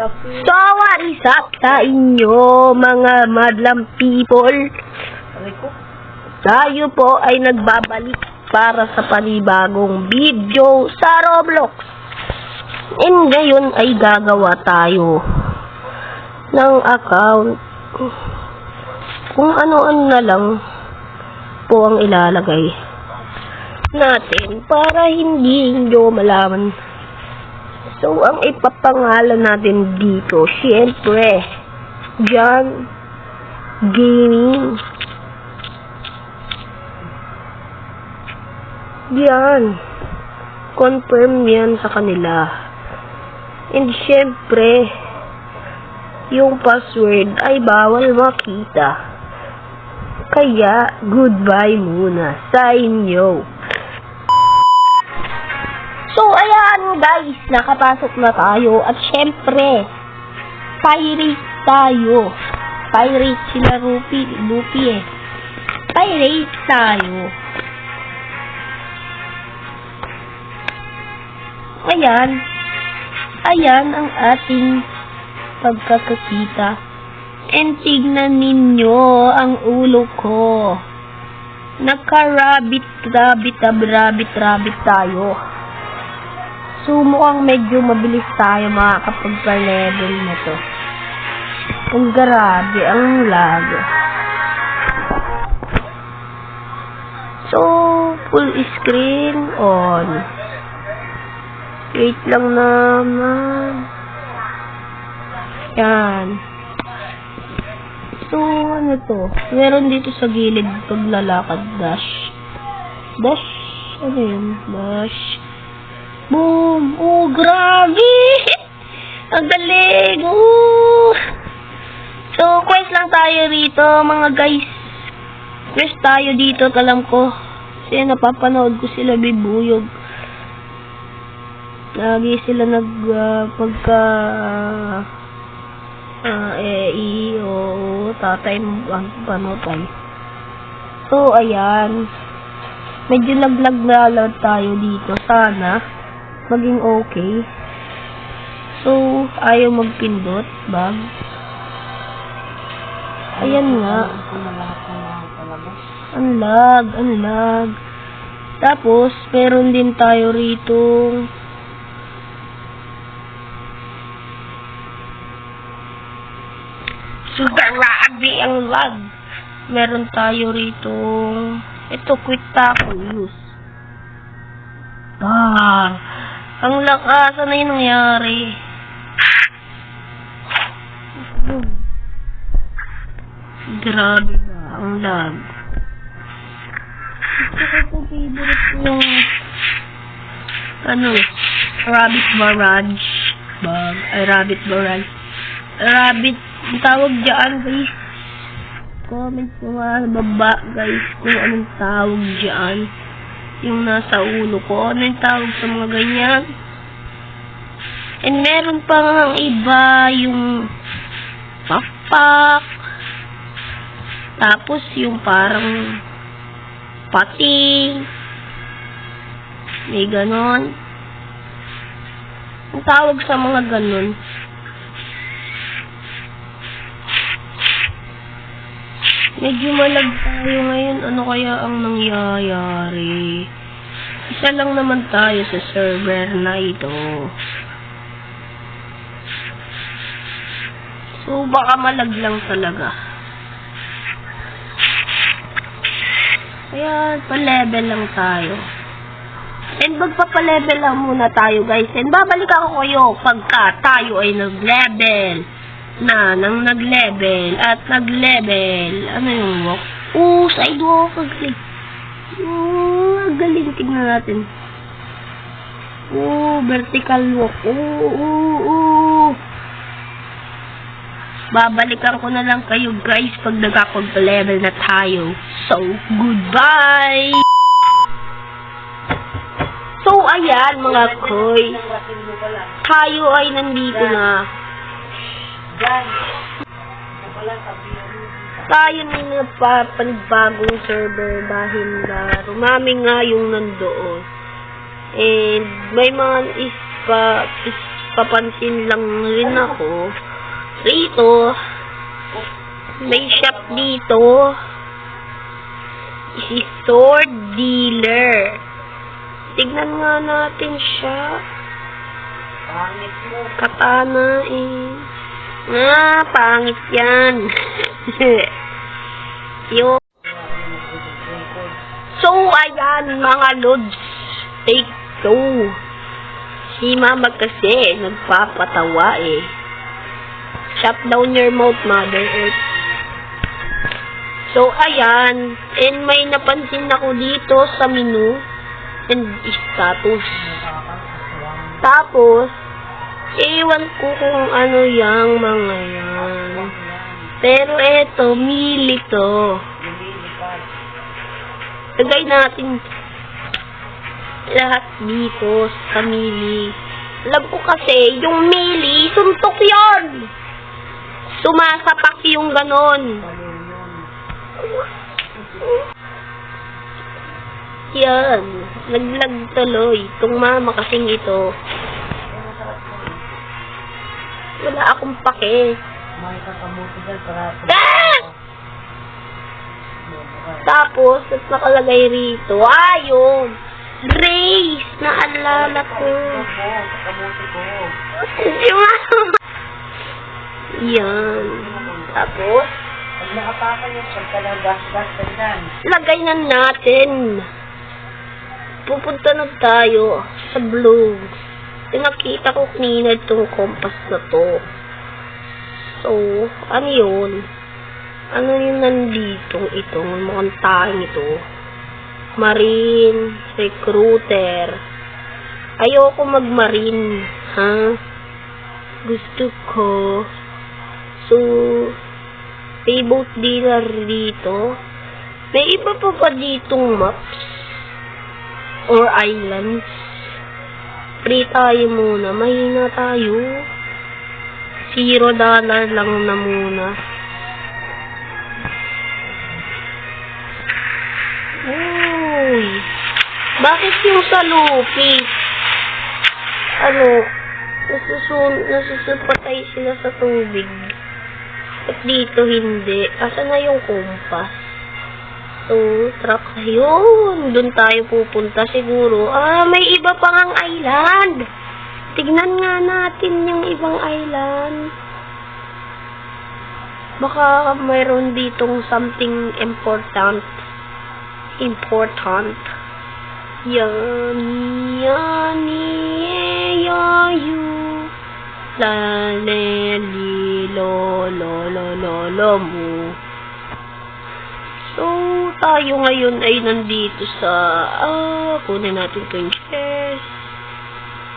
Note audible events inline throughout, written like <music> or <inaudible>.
So, what is up sa inyo, mga madlam people? Tayo po ay nagbabalik para sa panibagong video sa Roblox. And ngayon ay gagawa tayo ng account kung ano-ano na lang po ang ilalagay natin para hindi nyo malaman So, ang ipapangalan natin dito, syempre, John Gaming. Yan. Confirm yan sa kanila. And syempre, yung password ay bawal makita. Kaya, goodbye muna sa inyo. Guys, nakapasok na tayo. At syempre, pirate tayo. Pirate sila Rupi, Lupi eh. Pirate tayo. Ayan. Ayan ang ating pagkakakita. And tignan ninyo ang ulo ko. Naka-rabbit, rabbit, rabbit, rabbit tayo. So, mukhang medyo mabilis tayo makakapagpa-level na to. Ang grabe, ang lag. So, full screen on. Wait lang naman. Yan. So, ano to? Meron dito sa gilid paglalakad dash. Dash? Ano yun? Dash. Boom! Oh, grabe! <laughs> Ang galing! Oh! So, quest lang tayo rito, mga guys. Quest tayo dito, alam ko. Kasi napapanood ko sila bibuyog. Lagi sila nag, ah, pagka, ah, eh, i, o, tatay, ah, panotay. So, ayan. Medyo laglag na lang tayo dito. Sana, maging okay. So, ayaw magpindot, bag. Ayan nga. Ang lag, ang lag. Tapos, meron din tayo rito. Super grabe ang lag. Meron tayo rito. Ito, quick tackle use. Ah, ang lakas. Ano yung nangyari? Grabe na. Ang lag. Gusto ko favorite ko yung ano, rabbit barrage. Bag, ay, rabbit barrage. Rabbit, tawag dyan, guys. Comment mo nga sa baba, guys, kung anong tawag dyan. Yung nasa ulo ko. Ano yung tawag sa mga ganyan? And meron pa ang iba, yung pakpak. Tapos yung parang pati. May ganon. Ang tawag sa mga ganon. Medyo malag tayo ngayon. Ano kaya ang nangyayari? Isa lang naman tayo sa server na ito. So, baka malag lang talaga. Kaya, pa-level lang tayo. And magpapa-level lang muna tayo, guys. And babalik ako kayo pagka tayo ay nag-level na nang nag-level at nag-level. Ano yung walk? Oo, side. Ang galing. Oo, ang galing. Tignan natin. Oo, vertical walk. Oo, oo, oo. Babalikan ko na lang kayo guys pag nagkakapag-level na tayo. So, goodbye! So, ayan mga koy. Tayo ay nandito na. Tayo na nagpapanibagong server dahil na rumami nga yung nandoon. And may mga ispa, napapansin lang rin ako. Rito, may shop dito. Si sword dealer. Tignan nga natin siya. Katana eh. Ah, pangit yan. <laughs> Yo. So, ayan mga lods. Take two. Si mama kasi nagpapatawa eh. Shut down your mouth, Mother Earth. So, ayan. And may napansin ako dito sa menu and status. Tapos, ewan ko kung ano yung mga yan. Pero eto, mili to. Lagay natin lahat dito sa mili. Alam ko kasi, yung mili, suntok yon. Sumasapak yung ganon. Yan. Naglag tuloy. Itong mama kasing ito. Wala akong pake. Ah! Tapos, at nakalagay rito, ayun, race, naalala ko. <laughs> Yung ano. Yan. Tapos, Pag nakapakan yung pagka ng gas-gas ka dyan. lagay na natin. Pupunta na tayo sa blue. Yung nakita ko kanina itong compass na to. So, ano yun? Ano yung nandito itong mukhang tayong ito? Marine, recruiter. Ayoko mag-marine, ha? Gusto ko. So, may boat dealer dito. May iba pa ba ditong maps? Or islands? Free tayo muna. Mahina tayo. Zero dollar lang na muna. Uy! Bakit yung sa Luffy? Ano? Nasusun, nasusupatay sila sa tubig. At dito hindi. Asa na yung kompas? So, truck yun. Doon tayo pupunta siguro. Ah, may iba pang ang island. Tignan nga natin yung ibang island. Baka mayroon ditong something important. Important. Yan, yan, you. La, le, li, lo, lo, lo, lo, lo, mo. Tayo ngayon ay nandito sa, ah, kunin natin to yung chest.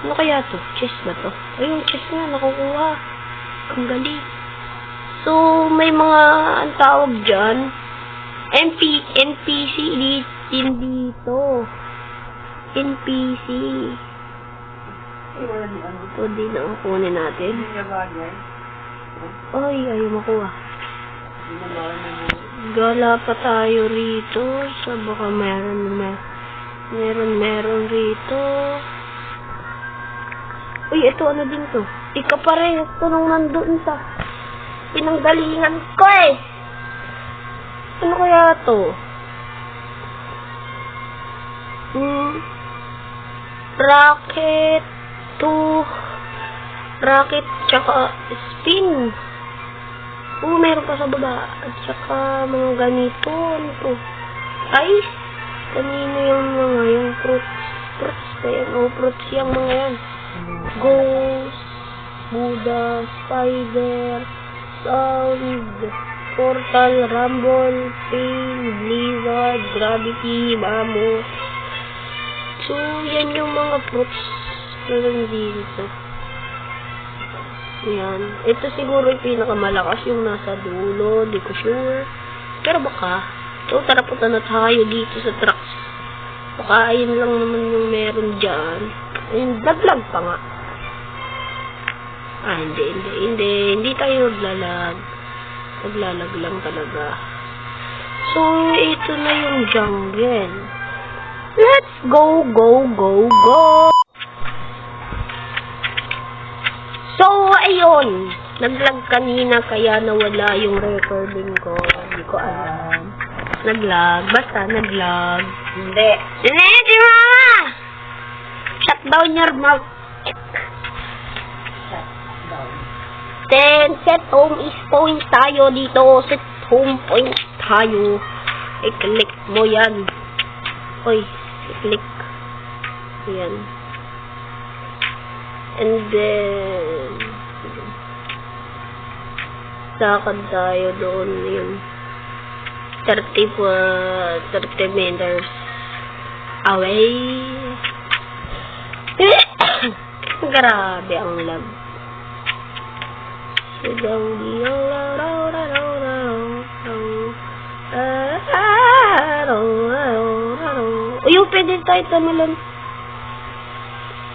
Ano kaya to? Chest ba to? Ay, yung chest nga, nakukuha. Ang galing. So, may mga, ang tawag dyan, MP, NPC di- din dito. NPC. Ito din ang kunin natin. Ay, ayaw makuha. Hindi na. Gala pa tayo rito. Sa baka meron, mer meron, meron rito. Uy, ito ano din to? Ika parehas to nung nandun sa pinanggalingan ko eh. Ano kaya to? Hmm. Rocket to rocket tsaka spin. Oo, meron pa sa baba. At saka mga ganito. Ano to? Ay! Kanino yung mga yung fruits? Fruits ba yan? Oh, fruits yung mga yan. Ghost, Buddha, Spider, Sound, Portal, Rumble, Pain, Blizzard, Gravity, Mammoth. So, yan yung mga fruits na nandito. Yan. Ito siguro yung pinakamalakas yung nasa dulo. Di ko sure. Pero baka. So, tara punta na tayo dito sa trucks. Baka ayun lang naman yung meron dyan. Ayun, naglag pa nga. Ah, hindi, hindi, hindi. Hindi tayo naglalag. Naglalag lang talaga. So, ito na yung jungle. Let's go, go, go, go! Yun. Naglag kanina kaya nawala yung recording ko. Hindi ko alam. Naglag. Basta naglag. Hindi. Hindi, di mama! Shut down your mouth. Shut down. Then, set home is point tayo dito. Set home point tayo. I-click mo yan. Uy, i-click. Yan. And then, lakad tayo doon yun. 30 po, 30 meters away. <coughs> Grabe ang lag. Sigang di Uy, yung pwede tayo tumalon.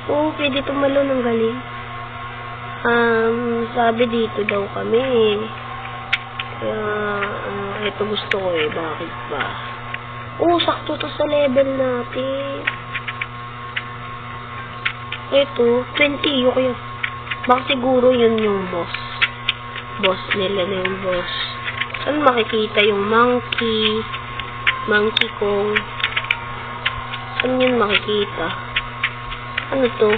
Oo, pwede tumalon ng galing. Um, sabi dito daw kami. Kaya, ah, ito gusto ko eh. Bakit ba? Oo, sakto to sa level natin. Ito, 20 yung kaya. Baka siguro yun yung boss. Boss nila na yung boss. Saan makikita yung monkey? Monkey kong. Saan yun makikita? Ano to?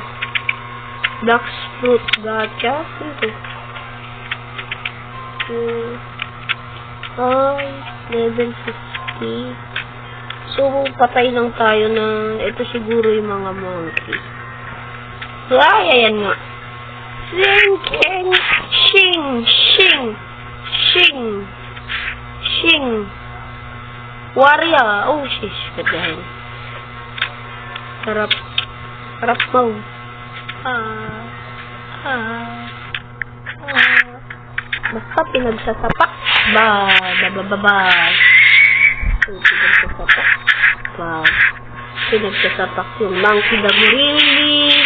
Black Ano to? Hmm. Ay, level 50. So, patay lang tayo na ito siguro yung mga monkey. Ay, ayan nga. Sing, sing, shing, shing, shing, shing. Warrior. Oh, shish. Kadahin. Sarap. Sarap mo. Ah. Basta pinagsasapak. Ba, ba, ba, ba, pinagsasapak. Ba. Pinagsasapak yung monkey the really.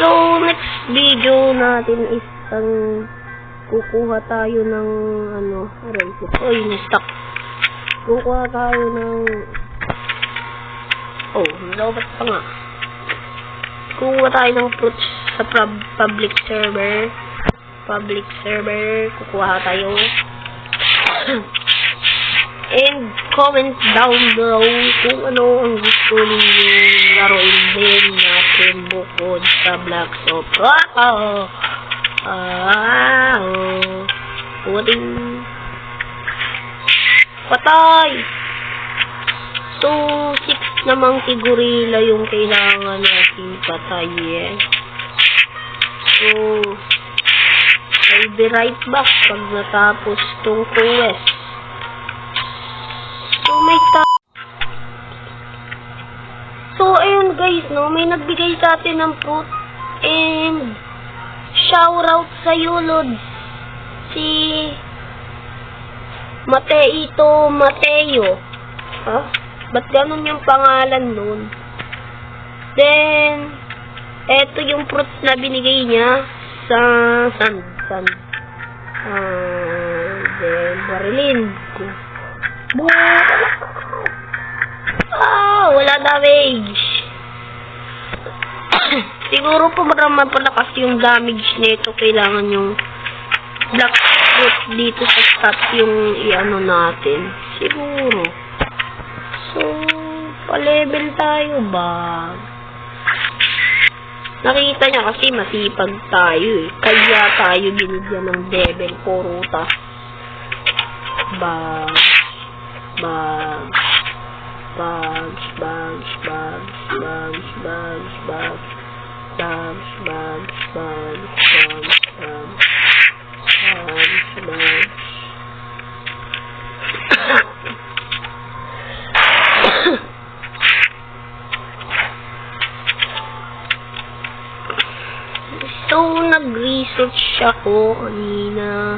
So, next video natin is ang kukuha tayo ng ano, aray. Oy, na-stuck. Kukuha tayo ng Oh, nalabas pa nga. Kukuha tayo ng fruits sa pub- public server. Public server. Kukuha tayo. <coughs> And comment down below kung ano ang gusto ninyo laruin din natin bukod sa Black Soap. Wow! Ah, oh. Puting. Patay! So, six na monkey gorilla yung kailangan natin patayin. So, I'll be right back pag natapos tong quest. So, may ta... So, ayun guys, no, may nagbigay sa atin ng fruit and shout out sa Lord. Si Mateito Mateo. Ha? Ba't ganun yung pangalan nun? Then, eto yung fruits na binigay niya sa san san ah then barilin ko ah wala damage <coughs> siguro po marama palakas yung damage nito. Kailangan yung black fruit dito sa stats yung iano natin. Siguro. So pa-level tayo ba Nakita niya kasi masipag tayo eh. Kaya tayo binigyan ng level puruta. Bags. Bags. Bags. Bags. Bags. Bags. Bags. Bags. Bags. Bags. Bags. Bags. Bags. Bags. Bags. So, nag-research ako kanina.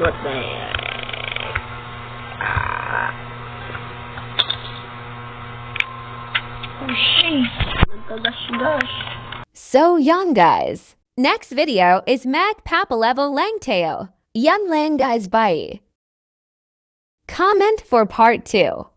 What the Ah. Oh. So young guys. Next video is Mag Papalevo Langteo. Young Lang guys bye. Comment for part 2.